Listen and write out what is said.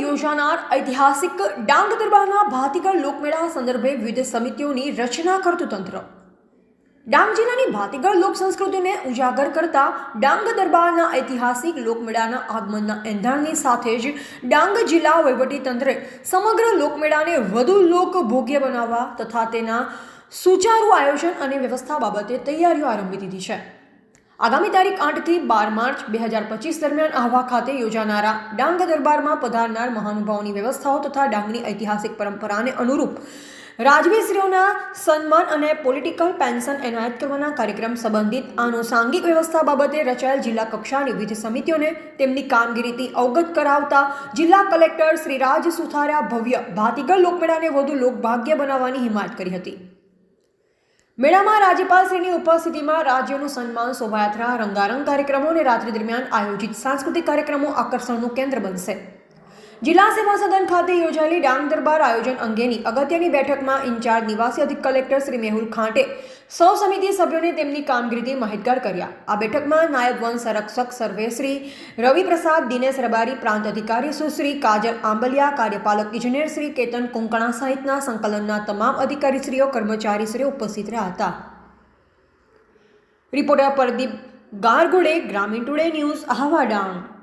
યોજાનાર ઐતિહાસિક ડાંગ દરબારના ભાતીગળ લોકમેળા સંદર્ભે વિવિધ સમિતિઓની રચના કરતું તંત્ર. ડાંગ જિલ્લાની ભાતીગળ લોક સંસ્કૃતિને ઉજાગર કરતા ડાંગ દરબારના ઐતિહાસિક લોકમેળાના આગમનના એંધાણની સાથે જ ડાંગ જિલ્લા વહીવટીતંત્રે સમગ્ર લોકમેળાને વધુ લોકભોગ્ય બનાવવા તથા તેના સુચારુ આયોજન અને વ્યવસ્થા બાબતે તૈયારીઓ આરંભી દીધી છે. આગામી તારીખ આઠથી બાર માર્ચ બે હજાર પચીસ દરમિયાન આહવા ખાતે યોજાનારા ડાંગ દરબારમાં પધારનાર મહાનુભાવોની વ્યવસ્થાઓ તથા ડાંગની ઐતિહાસિક પરંપરાને અનુરૂપ રાજવીશ્રીઓના સન્માન અને પોલિટિકલ પેન્શન એનાયત કરવાના કાર્યક્રમ સંબંધિત આનુષાંગિક વ્યવસ્થા બાબતે રચાયેલ જિલ્લા કક્ષાની વિવિધ સમિતિઓને તેમની કામગીરીથી અવગત કરાવતા જિલ્લા કલેક્ટર શ્રી રાજ સુથારા ભવ્ય ભાતીગળ લોકમેળાને વધુ લોકભાગ્ય બનાવવાની હિમાયત કરી હતી. મેળામાં રાજ્યપાલશ્રીની ઉપસ્થિતિમાં રાજ્યનું સન્માન, શોભાયાત્રા, રંગારંગ કાર્યક્રમો અને રાત્રિ દરમિયાન આયોજિત સાંસ્કૃતિક કાર્યક્રમો આકર્ષણનું કેન્દ્ર બનશે. જિલ્લા સેવા સદન ખાતે યોજાયેલી ડાંગ દરબાર આયોજન અંગેની અગત્યની બેઠકમાં ઇન્ચાર્જ નિવાસી અધિક કલેક્ટર શ્રી મેહુલ ખાંટે સૌ સમિતિ સભ્યોને તેમની કામગીરીથી માહિતગાર કર્યા. આ બેઠકમાં નાયબ વન સંરક્ષક સર્વે શ્રી રવિ દિનેશ રબારી, પ્રાંત અધિકારી સુશ્રી કાજલ આંબલિયા, કાર્યપાલક ઇજનેર શ્રી કેતન કુંકણા સહિતના સંકલનના તમામ અધિકારીશ્રીઓ, કર્મચારીશ્રીઓ ઉપસ્થિત રહ્યા હતા. રિપોર્ટર પરદીપ ગારગોડે, ગ્રામીણ ટુડે ન્યૂઝ, આહવા ડાંગ